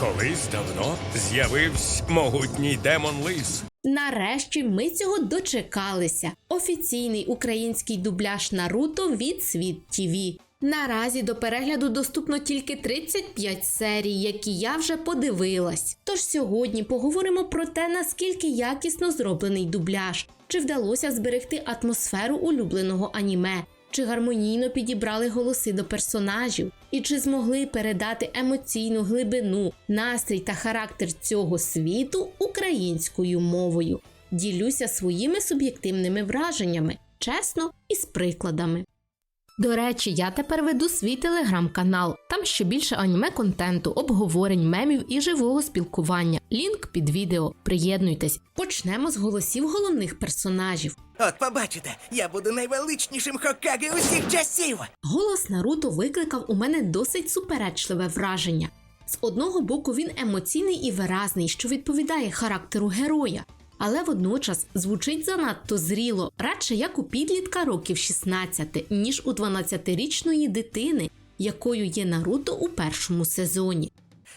Колись давно з'явився могутній демон лис. Нарешті ми цього дочекалися. Офіційний український дубляж Наруто від Світ ТІВІ. Наразі до перегляду доступно тільки 35 серій, які я вже подивилась. Тож сьогодні поговоримо про те, наскільки якісно зроблений дубляж, чи вдалося зберегти атмосферу улюбленого аніме, чи гармонійно підібрали голоси до персонажів, і чи змогли передати емоційну глибину, настрій та характер цього світу українською мовою. Ділюся своїми суб'єктивними враженнями, чесно і з прикладами. До речі, я тепер веду свій телеграм-канал. Там ще більше аніме контенту, обговорень, мемів і живого спілкування. Лінк під відео. Приєднуйтесь. Почнемо з голосів головних персонажів. От побачите, я буду найвеличнішим Хокаге усіх часів. Голос Наруто викликав у мене досить суперечливе враження. З одного боку, він емоційний і виразний, що відповідає характеру героя, але водночас звучить занадто зріло, радше як у підлітка років 16, ніж у 12-річної дитини, якою є Наруто у першому сезоні.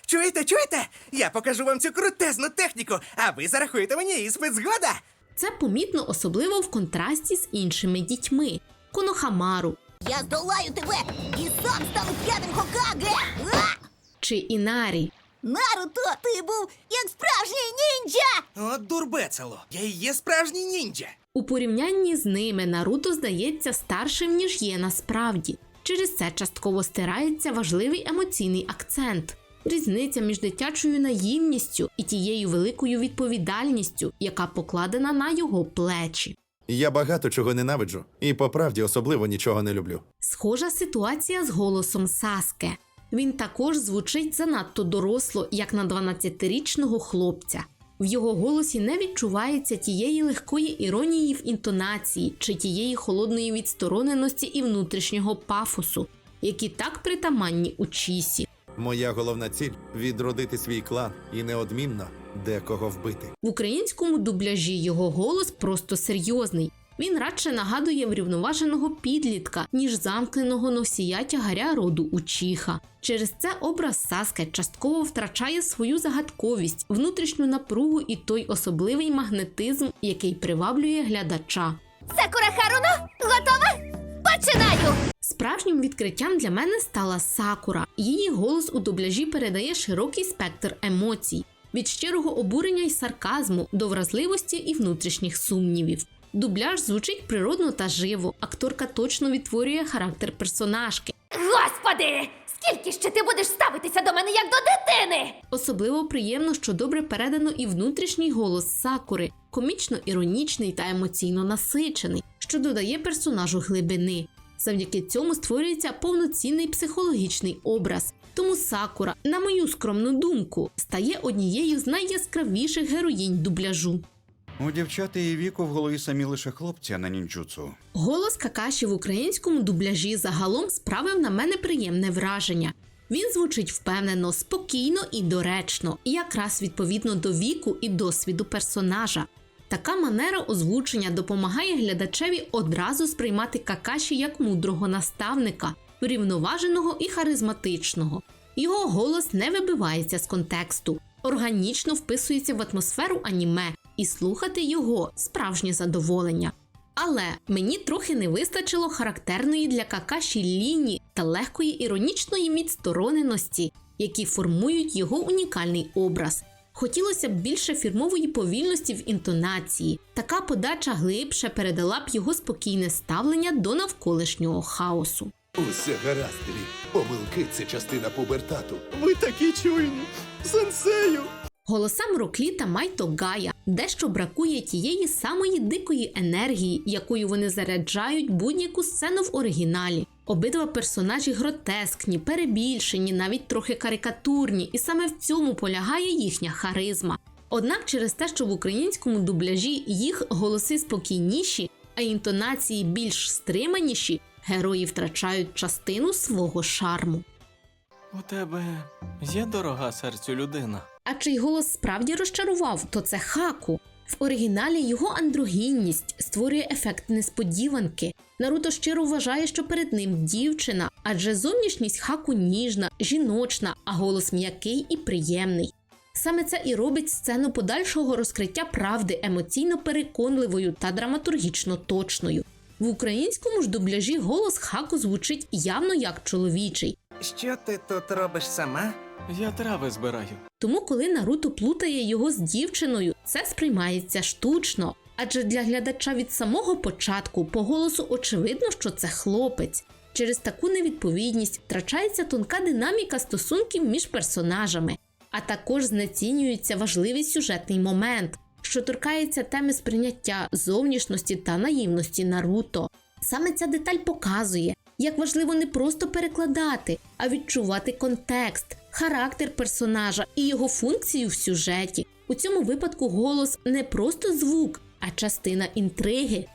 Чуєте, чуєте? Я покажу вам цю крутезну техніку, а ви зарахуєте мені іспит згода. Це помітно особливо в контрасті з іншими дітьми Конохамару Я здолаю тебе і сам стану п'ятим Хокаге! А! чи Інарі. Наруто, ти був як справжній ніндзя! От дурбецело, я і є справжній ніндзя. У порівнянні з ними Наруто здається старшим, ніж є насправді. Через це частково стирається важливий емоційний акцент. Різниця між дитячою наївністю і тією великою відповідальністю, яка покладена на його плечі. Я багато чого ненавиджу, і по правді особливо нічого не люблю. Схожа ситуація з голосом Саске. Він також звучить занадто доросло, як на 12-річного хлопця. В його голосі не відчувається тієї легкої іронії в інтонації чи тієї холодної відстороненості і внутрішнього пафосу, які так притаманні у Чісі. Моя головна ціль відродити свій клан і неодмінно декого вбити. В українському дубляжі його голос просто серйозний. Він радше нагадує врівноваженого підлітка, ніж замкненого носія тягаря роду Учіха. Через це образ Саске частково втрачає свою загадковість, внутрішню напругу і той особливий магнетизм, який приваблює глядача. Сакура Харуно, готова? Починаю! Справжнім відкриттям для мене стала Сакура. Її голос у дубляжі передає широкий спектр емоцій від щирого обурення й сарказму до вразливості і внутрішніх сумнівів. Дубляж звучить природно та живо. Акторка точно відтворює характер персонажки. Господи! Скільки ще ти будеш ставитися до мене як до дитини? Особливо приємно, що добре передано і внутрішній голос Сакури, комічно іронічний та емоційно насичений, що додає персонажу глибини. Завдяки цьому створюється повноцінний психологічний образ. Тому Сакура, на мою скромну думку, стає однією з найяскравіших героїнь дубляжу. У дівчат її віку в голові самі лише хлопці, а на нінджутсу. Голос Какаші в українському дубляжі загалом справив на мене приємне враження. Він звучить впевнено, спокійно і доречно, і якраз відповідно до віку і досвіду персонажа. Така манера озвучення допомагає глядачеві одразу сприймати Какаші як мудрого наставника, врівноваженого і харизматичного. Його голос не вибивається з контексту, органічно вписується в атмосферу аніме, і слухати його справжнє задоволення. Але мені трохи не вистачило характерної для Какаші лінії та легкої іронічної відстороненості, які формують його унікальний образ. Хотілося б більше фірмової повільності в інтонації. Така подача глибше передала б його спокійне ставлення до навколишнього хаосу. Усе гаразд. Помилки це частина пубертату. Ви такі чуйні! Сенсею! Голосам Роклі Майто Гая дещо бракує тієї самої дикої енергії, якою вони заряджають будь-яку сцену в оригіналі. Обидва персонажі гротескні, перебільшені, навіть трохи карикатурні, і саме в цьому полягає їхня харизма. Однак через те, що в українському дубляжі їх голоси спокійніші, а інтонації більш стриманіші, герої втрачають частину свого шарму. У тебе є дорога серцю людина. А чий голос справді розчарував, то це хаку. В оригіналі його андрогінність створює ефект несподіванки. Наруто щиро вважає, що перед ним дівчина, адже зовнішність хаку ніжна, жіночна, а голос м'який і приємний. Саме це і робить сцену подальшого розкриття правди емоційно переконливою та драматургічно точною. В українському ж дубляжі голос хаку звучить явно як чоловічий, Що ти тут робиш сама? Я трави збираю. Тому, коли Наруто плутає його з дівчиною, це сприймається штучно. Адже для глядача від самого початку по голосу очевидно, що це хлопець. Через таку невідповідність втрачається тонка динаміка стосунків між персонажами, а також знецінюється важливий сюжетний момент, що торкається теми сприйняття зовнішності та наївності Наруто. Саме ця деталь показує, як важливо не просто перекладати, а відчувати контекст, характер персонажа і його функцію в сюжеті. У цьому випадку голос не просто звук, а частина інтриги.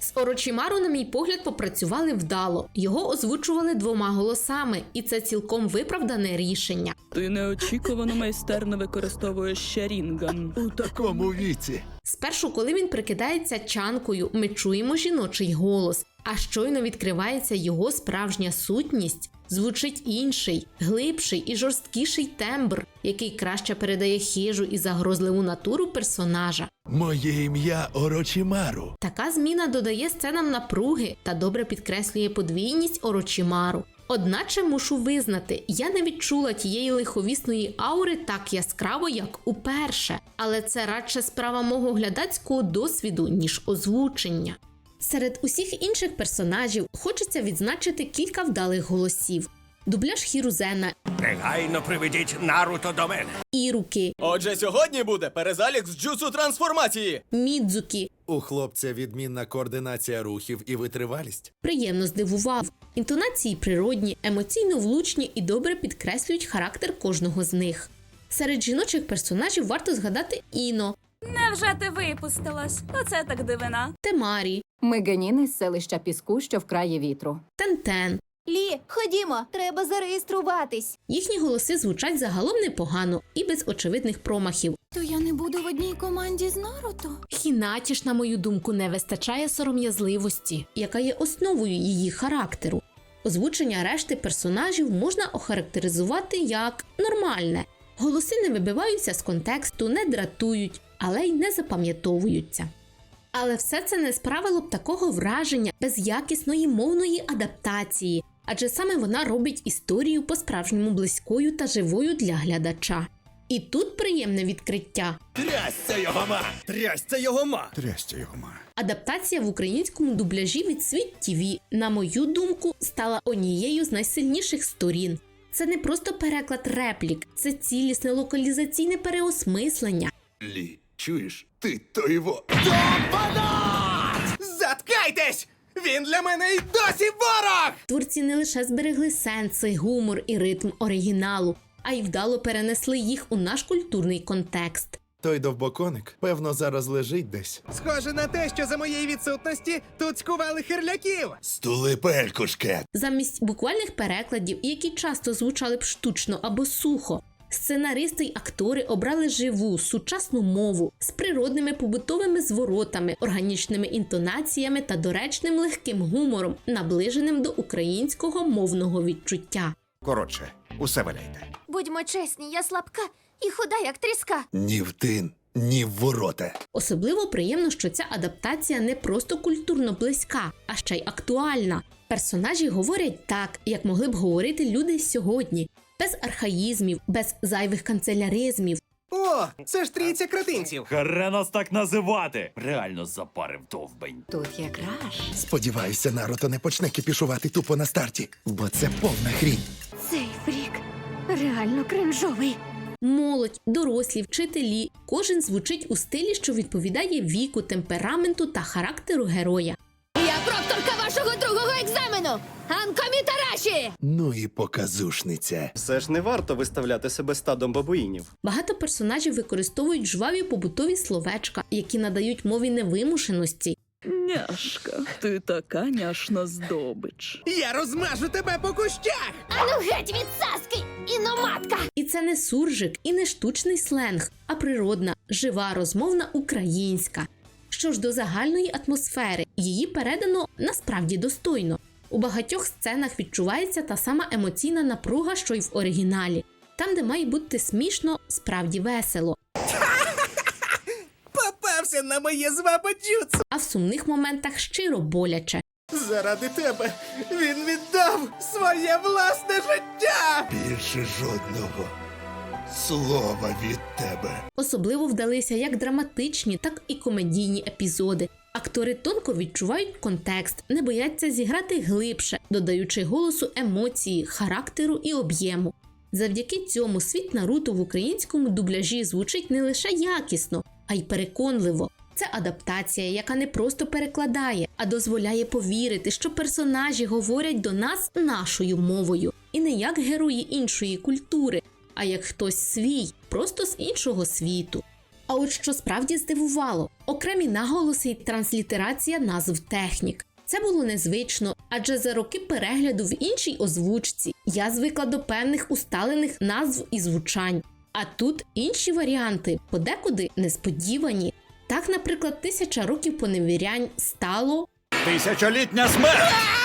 З Орочімару, на мій погляд, попрацювали вдало. Його озвучували двома голосами, і це цілком виправдане рішення. Ти неочікувано майстерно використовуєш Шарінган. У такому віці. Спершу, коли він прикидається чанкою, ми чуємо жіночий голос, а щойно відкривається його справжня сутність. Звучить інший, глибший і жорсткіший тембр, який краще передає хижу і загрозливу натуру персонажа. Моє ім'я Орочімару. Така зміна додає сценам напруги та добре підкреслює подвійність Орочімару. Одначе мушу визнати, я не відчула тієї лиховісної аури так яскраво, як уперше, але це радше справа мого глядацького досвіду, ніж озвучення. Серед усіх інших персонажів хочеться відзначити кілька вдалих голосів: дубляж Хірузена, Негайно приведіть Наруто до мене. Іруки, Отже, сьогодні буде перезалік з джутсу трансформації. Мідзукі. У хлопця відмінна координація рухів і витривалість. Приємно здивував. Інтонації природні, емоційно влучні і добре підкреслюють характер кожного з них. Серед жіночих персонажів варто згадати Іно, Невже ти випустилась? Оце так дивина. Темарі, Меганіни з селища Піску, що вкрає вітру. Тентен. Лі, ходімо, треба зареєструватись. Їхні голоси звучать загалом непогано і без очевидних промахів. То я не буду в одній команді з Наруто. Хінаті ж, на мою думку, не вистачає сором'язливості, яка є основою її характеру. Озвучення решти персонажів можна охарактеризувати як нормальне. Голоси не вибиваються з контексту, не дратують, але й не запам'ятовуються. Але все це не справило б такого враження без якісної мовної адаптації, адже саме вона робить історію по-справжньому близькою та живою для глядача. І тут приємне відкриття. Трясся його ма! Трясця його ма! Трястя його ма. Адаптація в українському дубляжі від Світ ТВ, на мою думку, стала однією з найсильніших сторін. Це не просто переклад реплік, це цілісне локалізаційне переосмислення. Лі, чуєш? Ти то його. Заткайтесь! Він для мене й досі ворог! Творці не лише зберегли сенси, гумор і ритм оригіналу, а й вдало перенесли їх у наш культурний контекст. Той довбоконик, певно, зараз лежить десь. Схоже на те, що за моєї відсутності тут скували хирляків. Стули пелькушке. Замість буквальних перекладів, які часто звучали б штучно або сухо, сценаристи й актори обрали живу сучасну мову з природними побутовими зворотами, органічними інтонаціями та доречним легким гумором, наближеним до українського мовного відчуття. Коротше, усе валяйте. Будьмо чесні, я слабка і худа, як тріска. Ні в тин, ні в ворота. Особливо приємно, що ця адаптація не просто культурно близька, а ще й актуальна. Персонажі говорять так, як могли б говорити люди сьогодні, без архаїзмів, без зайвих канцеляризмів. О, це ж трійця кретинців. Харе нас так називати. Реально запарив довбень. Тут якраз. Сподіваюся, Наруто не почне кипішувати тупо на старті, бо це повна хрінь. Цей фрік реально кринжовий. Молодь, дорослі, вчителі, кожен звучить у стилі, що відповідає віку, темпераменту та характеру героя. Прокторка вашого другого екзамену! Анкомі Тараші! Ну і показушниця. Все ж не варто виставляти себе стадом бабуїнів. Багато персонажів використовують жваві побутові словечка, які надають мові невимушеності. Няшка, ти така няшна здобич. Я розмажу тебе по кущах! Ану геть від Саски! Іноматка! І це не суржик і не штучний сленг, а природна, жива розмовна українська. Що ж до загальної атмосфери, її передано насправді достойно. У багатьох сценах відчувається та сама емоційна напруга, що й в оригіналі. Там, де має бути смішно, справді весело, Попався на моє звабаджуцу! а в сумних моментах щиро боляче. Заради тебе він віддав своє власне життя! Більше жодного слова від тебе. Особливо вдалися як драматичні, так і комедійні епізоди. Актори тонко відчувають контекст, не бояться зіграти глибше, додаючи голосу емоції, характеру і об'єму. Завдяки цьому світ Наруто в українському дубляжі звучить не лише якісно, а й переконливо. Це адаптація, яка не просто перекладає, а дозволяє повірити, що персонажі говорять до нас нашою мовою, і не як герої іншої культури, а як хтось свій, просто з іншого світу. А от що справді здивувало, окремі наголоси й транслітерація назв технік. Це було незвично, адже за роки перегляду в іншій озвучці я звикла до певних усталених назв і звучань. А тут інші варіанти, подекуди несподівані. Так, наприклад, тисяча років поневірянь стало Тисячолітня смерть!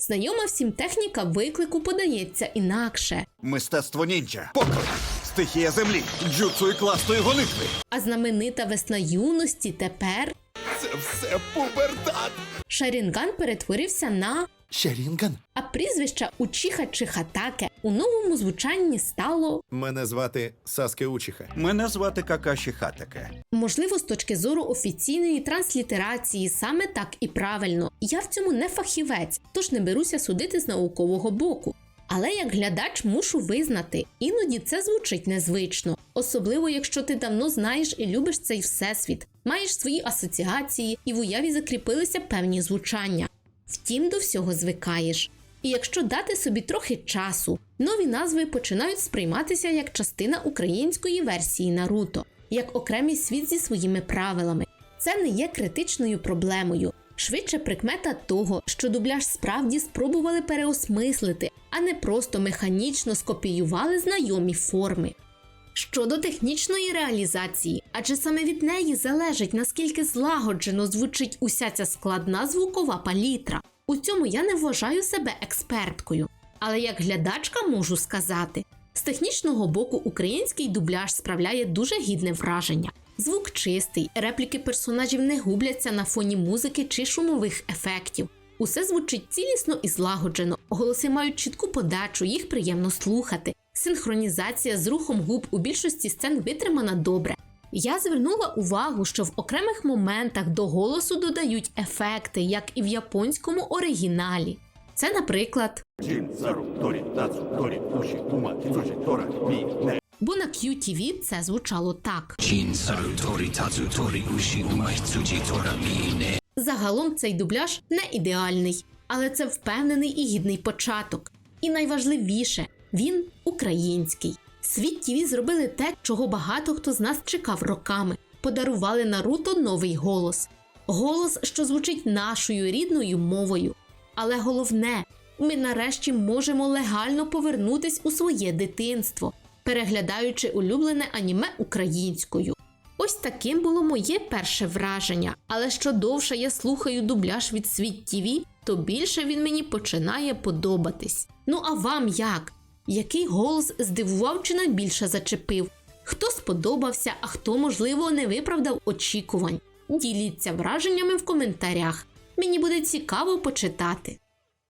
Знайома всім техніка виклику подається інакше. Мистецтво нінджа, поклик, стихія землі, джуцу і класної гонитви. А знаменита весна юності тепер Це все пубертат. Шарінган перетворився на Шарінган? а прізвища Учиха Чихатаке у новому звучанні стало Мене звати Саске Учиха. Мене звати Какаші Хатаке. можливо з точки зору офіційної транслітерації саме так і правильно. Я в цьому не фахівець, тож не беруся судити з наукового боку. Але як глядач мушу визнати, іноді це звучить незвично, особливо якщо ти давно знаєш і любиш цей всесвіт, маєш свої асоціації і в уяві закріпилися певні звучання. Втім, до всього звикаєш. І якщо дати собі трохи часу, нові назви починають сприйматися як частина української версії Наруто, як окремий світ зі своїми правилами. Це не є критичною проблемою. Швидше прикмета того, що дубляж справді спробували переосмислити, а не просто механічно скопіювали знайомі форми. Щодо технічної реалізації, адже саме від неї залежить наскільки злагоджено звучить уся ця складна звукова палітра. У цьому я не вважаю себе експерткою. Але як глядачка можу сказати, з технічного боку український дубляж справляє дуже гідне враження. Звук чистий, репліки персонажів не губляться на фоні музики чи шумових ефектів. Усе звучить цілісно і злагоджено, голоси мають чітку подачу, їх приємно слухати. Синхронізація з рухом губ у більшості сцен витримана добре. Я звернула увагу, що в окремих моментах до голосу додають ефекти, як і в японському оригіналі. Це, наприклад, бо на QTV це звучало так. Загалом цей дубляж не ідеальний, але це впевнений і гідний початок. І найважливіше, він український. Світ ТВ зробили те, чого багато хто з нас чекав роками. Подарували Наруто новий голос. Голос, що звучить нашою рідною мовою. Але головне, ми нарешті можемо легально повернутись у своє дитинство, переглядаючи улюблене аніме українською. Ось таким було моє перше враження. Але що довше я слухаю дубляж від Світ ТВ, то більше він мені починає подобатись. Ну а вам як? Який голос здивував чи найбільше зачепив? Хто сподобався, а хто, можливо, не виправдав очікувань? Діліться враженнями в коментарях. Мені буде цікаво почитати.